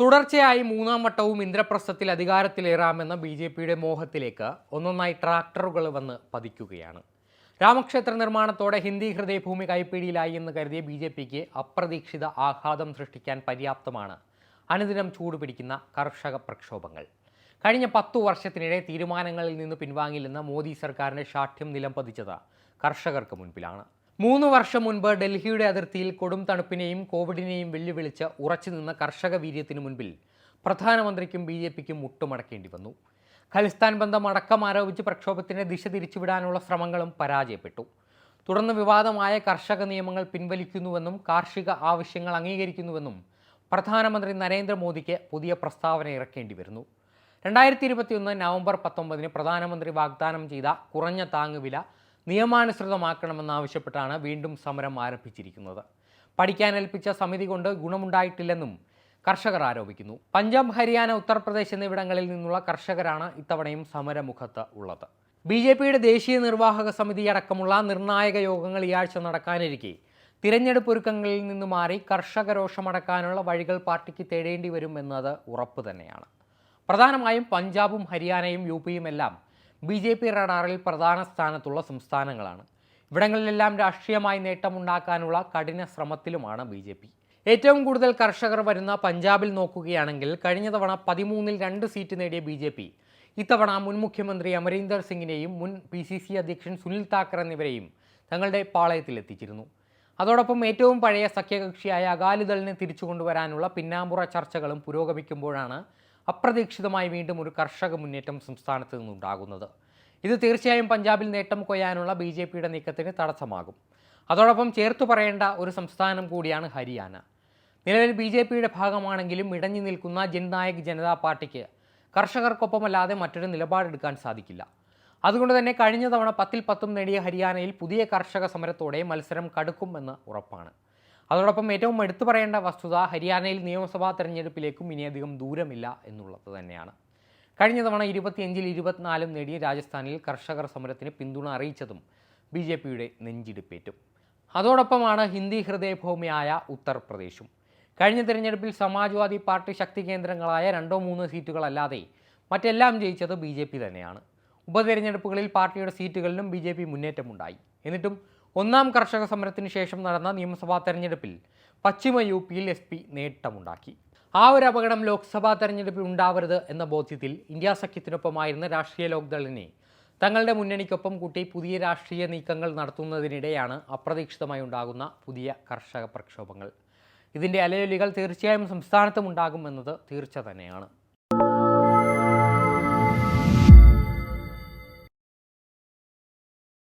തുടർച്ചയായി മൂന്നാം വട്ടവും ഇന്ദ്രപ്രസ്ഥത്തിൽ അധികാരത്തിലേറാമെന്ന ബി ജെ പിയുടെ മോഹത്തിലേക്ക് ഒന്നൊന്നായി ട്രാക്ടറുകൾ വന്ന് പതിക്കുകയാണ്. രാമക്ഷേത്ര നിർമ്മാണത്തോടെ ഹിന്ദി ഹൃദയഭൂമി കൈപ്പിടിയിലായി എന്ന് കരുതിയ ബി ജെ പിക്ക് അപ്രതീക്ഷിത ആഘാതം സൃഷ്ടിക്കാൻ പര്യാപ്തമാണ്. അനുദിനം ചൂടുപിടിക്കുന്ന കർഷക പ്രക്ഷോഭങ്ങൾ. കഴിഞ്ഞ പത്തു വർഷത്തിനിടെ തീരുമാനങ്ങളിൽ നിന്ന് പിൻവാങ്ങില്ലെന്ന മോദി സർക്കാരിന്റെ ഷാഠ്യം നിലം പതിച്ചത് കർഷകർക്ക് മുൻപിലാണ്. മൂന്ന് വർഷം മുൻപ് ഡൽഹിയുടെ അതിർത്തിയിൽ കൊടും തണുപ്പിനെയും കോവിഡിനെയും വെല്ലുവിളിച്ച് ഉറച്ചു നിന്ന കർഷക വീര്യത്തിനു മുൻപിൽ പ്രധാനമന്ത്രിക്കും ബി ജെ പിക്കും മുട്ടുമടക്കേണ്ടി വന്നു. ഖലിസ്ഥാൻ ബന്ധം അടക്കം ആരോപിച്ച് പ്രക്ഷോഭത്തിന്റെ ദിശ തിരിച്ചുവിടാനുള്ള ശ്രമങ്ങളും പരാജയപ്പെട്ടു. തുടർന്ന് വിവാദമായ കർഷക നിയമങ്ങൾ പിൻവലിക്കുന്നുവെന്നും കാർഷിക ആവശ്യങ്ങൾ അംഗീകരിക്കുന്നുവെന്നും പ്രധാനമന്ത്രി നരേന്ദ്രമോദിക്ക് പുതിയ പ്രസ്താവന ഇറക്കേണ്ടി വരുന്നു. രണ്ടായിരത്തി ഇരുപത്തിയൊന്ന് നവംബർ പത്തൊമ്പതിന് പ്രധാനമന്ത്രി വാഗ്ദാനം ചെയ്ത കുറഞ്ഞ താങ്ങുവില നിയമാനുസൃതമാക്കണമെന്നാവശ്യപ്പെട്ടാണ് വീണ്ടും സമരം ആരംഭിച്ചിരിക്കുന്നത്. പഠിക്കാൻ ഏൽപ്പിച്ച സമിതി കൊണ്ട് ഗുണമുണ്ടായിട്ടില്ലെന്നും കർഷകർ ആരോപിക്കുന്നു. പഞ്ചാബ് ഹരിയാന ഉത്തർപ്രദേശ് എന്നിവിടങ്ങളിൽ നിന്നുള്ള കർഷകരാണ് ഇത്തവണയും സമരമുഖത്ത് ഉള്ളത്. ബി ജെ പിയുടെ ദേശീയ നിർവാഹക സമിതി അടക്കമുള്ള നിർണായക യോഗങ്ങൾ ഈ ആഴ്ച നടക്കാനിരിക്കെ. തിരഞ്ഞെടുപ്പ് ഒരുക്കങ്ങളിൽ നിന്ന് മാറി കർഷക രോഷമടക്കാനുള്ള വഴികൾ പാർട്ടിക്ക് തേടേണ്ടി വരും എന്നത് ഉറപ്പ് തന്നെയാണ്. പ്രധാനമായും പഞ്ചാബും ഹരിയാനയും യു പിയും എല്ലാം ബി ജെ പി റഡാറിൽ പ്രധാന സ്ഥാനത്തുള്ള സംസ്ഥാനങ്ങളാണ്. ഇവിടങ്ങളിലെല്ലാം രാഷ്ട്രീയമായി നേട്ടമുണ്ടാക്കാനുള്ള കഠിന ശ്രമത്തിലുമാണ് ബി ജെ പി. ഏറ്റവും കൂടുതൽ കർഷകർ വരുന്ന പഞ്ചാബിൽ നോക്കുകയാണെങ്കിൽ കഴിഞ്ഞ തവണ പതിമൂന്നിൽ രണ്ട് സീറ്റ് നേടിയ ബി ജെ പി ഇത്തവണ മുൻ മുഖ്യമന്ത്രി അമരീന്ദർ സിംഗിനെയും മുൻ പി സി സി അധ്യക്ഷൻ സുനിൽ താക്കർ എന്നിവരെയും തങ്ങളുടെ പാളയത്തിലെത്തിച്ചിരുന്നു അതോടൊപ്പം ഏറ്റവും പഴയ സഖ്യകക്ഷിയായ അകാലിദളിനെ തിരിച്ചു കൊണ്ടുവരാനുള്ള പിന്നാമ്പുറ ചർച്ചകളും പുരോഗമിക്കുമ്പോഴാണ് അപ്രതീക്ഷിതമായി വീണ്ടും ഒരു കർഷക മുന്നേറ്റം സംസ്ഥാനത്ത് നിന്നുണ്ടാകുന്നത്. ഇത് തീർച്ചയായും പഞ്ചാബിൽ നേട്ടം കൊയ്യാനുള്ള ബി ജെ പിയുടെ നീക്കത്തിന് തടസ്സമാകും. അതോടൊപ്പം ചേർത്തു പറയേണ്ട ഒരു സംസ്ഥാനം കൂടിയാണ് ഹരിയാന. നിലവിൽ ബി ജെ പിയുടെ ഭാഗമാണെങ്കിലും ഇടഞ്ഞു നിൽക്കുന്ന ജൻനായക് ജനതാ പാർട്ടിക്ക് കർഷകർക്കൊപ്പമല്ലാതെ മറ്റൊരു നിലപാടെടുക്കാൻ സാധിക്കില്ല. അതുകൊണ്ട് തന്നെ കഴിഞ്ഞ തവണ പത്തിൽ പത്തും നേടിയ ഹരിയാനയിൽ പുതിയ കർഷക സമരത്തോടെ മത്സരം കടുക്കുമെന്ന് ഉറപ്പാണ്. അതോടൊപ്പം ഏറ്റവും എടുത്തു പറയേണ്ട വസ്തുത ഹരിയാനയിൽ നിയമസഭാ തെരഞ്ഞെടുപ്പിലേക്കും ഇനിയധികം ദൂരമില്ല എന്നുള്ളത് തന്നെയാണ്. കഴിഞ്ഞ തവണ ഇരുപത്തിയഞ്ചിൽ ഇരുപത്തിനാലും നേടിയ രാജസ്ഥാനിൽ കർഷകർ സമരത്തിന് പിന്തുണ അറിയിച്ചതും ബി ജെ പിയുടെ നെഞ്ചിടിപ്പേറ്റും. അതോടൊപ്പമാണ് ഹിന്ദി ഹൃദയഭൂമിയായ ഉത്തർപ്രദേശും. കഴിഞ്ഞ തിരഞ്ഞെടുപ്പിൽ സമാജ്വാദി പാർട്ടി ശക്തി കേന്ദ്രങ്ങളായ രണ്ടോ മൂന്നോ സീറ്റുകളല്ലാതെ മറ്റെല്ലാം ജയിച്ചത് ബി ജെ പി തന്നെയാണ്. ഉപതെരഞ്ഞെടുപ്പുകളിൽ പാർട്ടിയുടെ സീറ്റുകളിലും ബി ജെ പി മുന്നേറ്റമുണ്ടായി. എന്നിട്ടും ഒന്നാം കർഷക സമരത്തിന് ശേഷം നടന്ന നിയമസഭാ തെരഞ്ഞെടുപ്പിൽ പശ്ചിമ യു പിയിൽ എസ് പി നേട്ടമുണ്ടാക്കി. ആ ഒരു അപകടം ലോക്സഭാ തെരഞ്ഞെടുപ്പിൽ ഉണ്ടാവരുത് എന്ന ബോധ്യത്തിൽ ഇന്ത്യ സഖ്യത്തിനൊപ്പമായിരുന്ന രാഷ്ട്രീയ ലോക്ദളിനെ തങ്ങളുടെ മുന്നണിക്കൊപ്പം കൂട്ടി പുതിയ രാഷ്ട്രീയ നീക്കങ്ങൾ നടത്തുന്നതിനിടെയാണ് അപ്രതീക്ഷിതമായി ഉണ്ടാകുന്ന പുതിയ കർഷക പ്രക്ഷോഭങ്ങൾ. ഇതിന്റെ അലയൊലികൾ തീർച്ചയായും സംസ്ഥാനത്തും ഉണ്ടാകുമെന്നത് തീർച്ച തന്നെയാണ്.